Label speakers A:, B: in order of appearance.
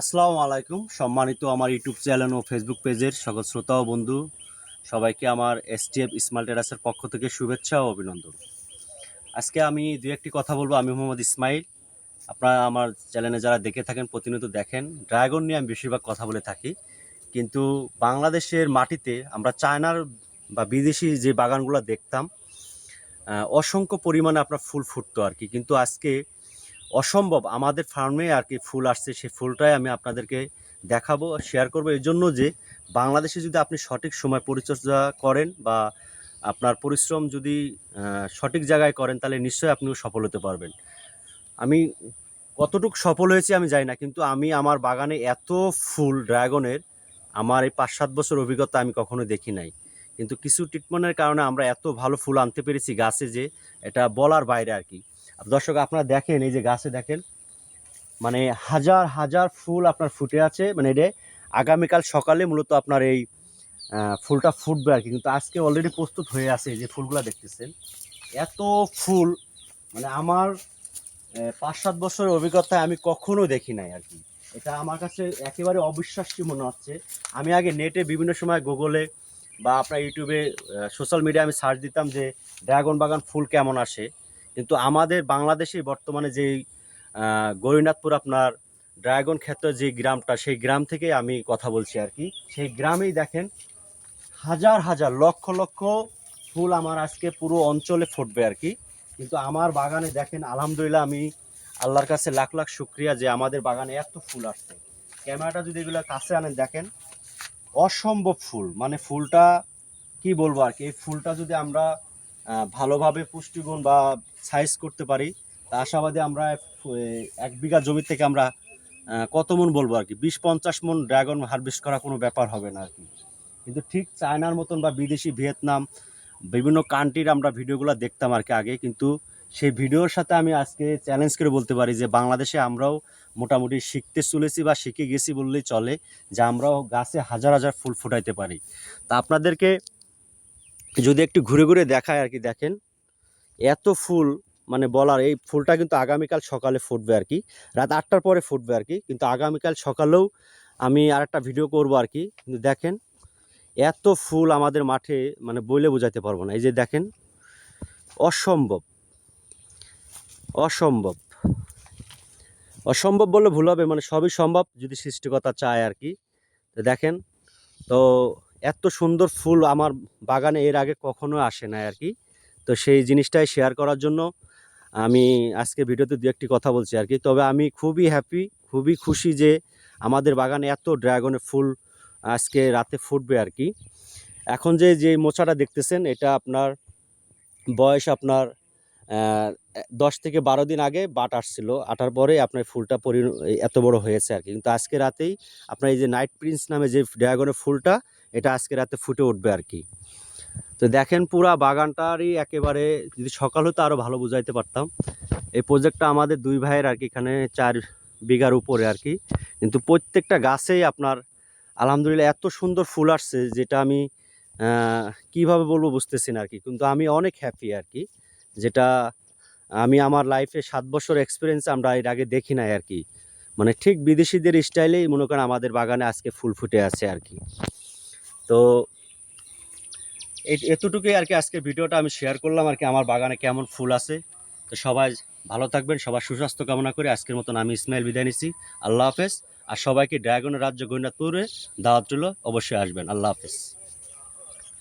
A: আসসালামু আলাইকুম। সম্মানিত আমার ইউটিউব চ্যানেল ও ফেসবুক পেজের সকল শ্রোতা ও বন্ধু, সবাইকে আমার এসটিএফ স্মাইল টেরাসের পক্ষ থেকে শুভেচ্ছা ও অভিনন্দন। আজকে আমি দু একটি কথা বলব, আমি মোহাম্মদ ইসমাইল। আপনারা আমার চ্যানেলে যারা দেখে থাকেন, প্রতিনিয়ত দেখেন, ড্রাগন নিয়ে আমি বেশিরভাগ কথা বলে থাকি। কিন্তু বাংলাদেশের মাটিতে আমরা চায়নার বা বিদেশি যে বাগানগুলো দেখতাম অসংখ্য পরিমাণে আপনার ফুল ফুটতো আর কি। কিন্তু আজকে অসম্ভব। আমাদের ফার্মে আর কি ফুল আসছে, সেই ফুলটাই আমি আপনাদেরকে দেখাবো শেয়ার করব। এই জন্য যে বাংলাদেশে যদি আপনি সঠিক সময় পরিচর্যা করেন বা আপনার পরিশ্রম যদি সঠিক জায়গায় করেন, তাহলে নিশ্চয়ই আপনিও সফল হতে পারবেন। আমি কতটুকু সফল হয়েছি আমি জানি না, কিন্তু আমি আমার বাগানে এত ফুল, ড্রাগনের আমার এই পাঁচ সাত বছর অভিজ্ঞতা আমি কখনো দেখি নাই। কিন্তু কিছু ট্রিটমেন্টের কারণে আমরা এত ভালো ফুল আনতে পেরেছি গাছে যে এটা বলার বাইরে আর কি। দর্শক আপনারা দেখেন, এই যে গাছে দেখেন মানে হাজার হাজার ফুল আপনার ফুটে আছে মানে এটা আগামীকাল সকালে মূলত আপনার এই ফুলটা ফুটবে আর কি। কিন্তু আজকে অলরেডি প্রস্তুত হয়ে আছে যে ফুলগুলো দেখতেছেন। এত ফুল মানে আমার পাঁচ, সাত বছরের অভিজ্ঞতায় আমি কখনো দেখি নাই আর কি। এটা আমার কাছে একেবারে অবিশ্বাস্য মনে হচ্ছে। আমি আগে নেটে বিভিন্ন সময় গুগলে বা আপনার ইউটিউবে সোশ্যাল মিডিয়া আমি সার্চ দিতাম যে ড্রাগন বাগান ফুল কেমন আসে। কিন্তু আমাদের বাংলাদেশে বর্তমানে আহ, গৌরীনাথপুর আপনার ড্রাগন ক্ষেত্র যে গ্রামটা সেই গ্রাম থেকে আমি কথা বলছি আর কি। সেই গ্রামেই দেখেন হাজার হাজার লক্ষ লক্ষ ফুল আমার আজকে পুরো অঞ্চলে ফুটবে আর কি। কিন্তু আমার বাগানে দেখেন আলহামদুলিল্লাহ আমি আল্লাহর কাছে লাখ লাখ শুক্রিয়া যে আমাদের বাগানে এত ফুল আসছে। ক্যামেরাটা যদি এগুলো কাছে আনেন দেখেন অসম্ভব ফুল। মানে ফুলটা কি বলব আর কি? এই ফুলটা যদি আমরা ভালোভাবে পুষ্টিগুণ বা সাইজ করতে পারি। তা আশাবাদী আমরা এক বিঘা জমি থেকে আমরা কত মন বলব আর কি? বিশ পঞ্চাশ মন ড্রাগন হারভেস্ট করা কোনো ব্যাপার হবে না আর কি। কিন্তু ঠিক চায়নার মতন বা বিদেশি ভিয়েতনাম, বিভিন্ন কান্ট্রির আমরা ভিডিওগুলো দেখতাম আর কি আগে। কিন্তু সেই ভিডিওর সাথে আমি আজকে চ্যালেঞ্জ করে বলতে পারি যে বাংলাদেশে আমরাও মোটামুটি শিখতে চলেছি বা শিখে গেছি বললেই চলে যে আমরাও গাছে হাজার হাজার ফুল ফুটাইতে পারি। তা আপনাদেরকে যদি একটু ঘুরে ঘুরে দেখায় আর কি দেখেন। এত ফুল মানে বলার, এই ফুলটা কিন্তু আগামীকাল সকালে ফুটবে আর কি। রাত আটটার পরে ফুটবে আর কি, কিন্তু আগামীকাল সকালেও আমি আর একটা ভিডিও করব আর কি। কিন্তু দেখেন, এত ফুল আমাদের মাঠে মানে বইলে বোঝাতে পারব না। এই যে দেখেন, অসম্ভব অসম্ভব অসম্ভব বললে ভুল হবে মানে সবই সম্ভব যদি সৃষ্টিকতা চায় আর কি। তো দেখেন, তো এত সুন্দর ফুল আমার বাগানে এর আগে কখনো আসে না আর কি। তো সেই জিনিসটাই শেয়ার করার জন্য আমি আজকে ভিডিওতে দু একটি কথা বলছি আর কি। তবে আমি খুবই হ্যাপি খুবই খুশি যে আমাদের বাগানে এত ড্রাগনের ফুল আজকে রাতে ফুটবে আর কি। এখন যে যে মোচাটা দেখতেছেন, এটা আপনার বয়স আপনার দশ থেকে বারো দিন আগে বাট আসছিল। আটার পরে আপনার ফুলটা পরি, এত বড় হয়েছে আর কি। কিন্তু আজকে রাতেই আপনার এই যে নাইট প্রিন্স নামে যে ড্রাগনের ফুলটা, এটা আজকে রাতে ফুটে উঠবে আর কি। তো দেখেন পুরা বাগানটারই একেবারে যদি সকাল হতো আরও ভালো বুঝাইতে পারতাম। এই প্রজেক্টটা আমাদের দুই ভাইয়ের আর কি এখানে চার বিঘার উপরে আর কি। কিন্তু প্রত্যেকটা গাছেই আপনার আলহামদুলিল্লাহ এত সুন্দর ফুল আসছে যেটা আমি কীভাবে বলব বুঝতেছি না আর কি। কিন্তু আমি অনেক হ্যাপি আর কি। যেটা আমি আমার লাইফে সাত বছর এক্সপিরিয়েন্স আমরা এর আগে দেখি নাই আর কি। মানে ঠিক বিদেশিদের স্টাইলেই মনে করেন আমাদের বাগানে আজকে ফুল ফুটে আছে আর কি। তো এতটুকুই আর কি আজকের ভিডিওটা আমি শেয়ার করলাম আর কি আমার বাগানে কেমন ফুল আছে। তো সবাই ভালো থাকবেন, সবার সুস্বাস্থ্য কামনা করে আজকের মতন আমি ইসমাইল বিদায় নিচ্ছি। আল্লাহ হাফেজ। আর সবাইকে ড্রাগনের রাজ্য গোয়েন্দাপুরে দাওয়াত অবশ্যই আসবেন। আল্লাহ হাফেজ।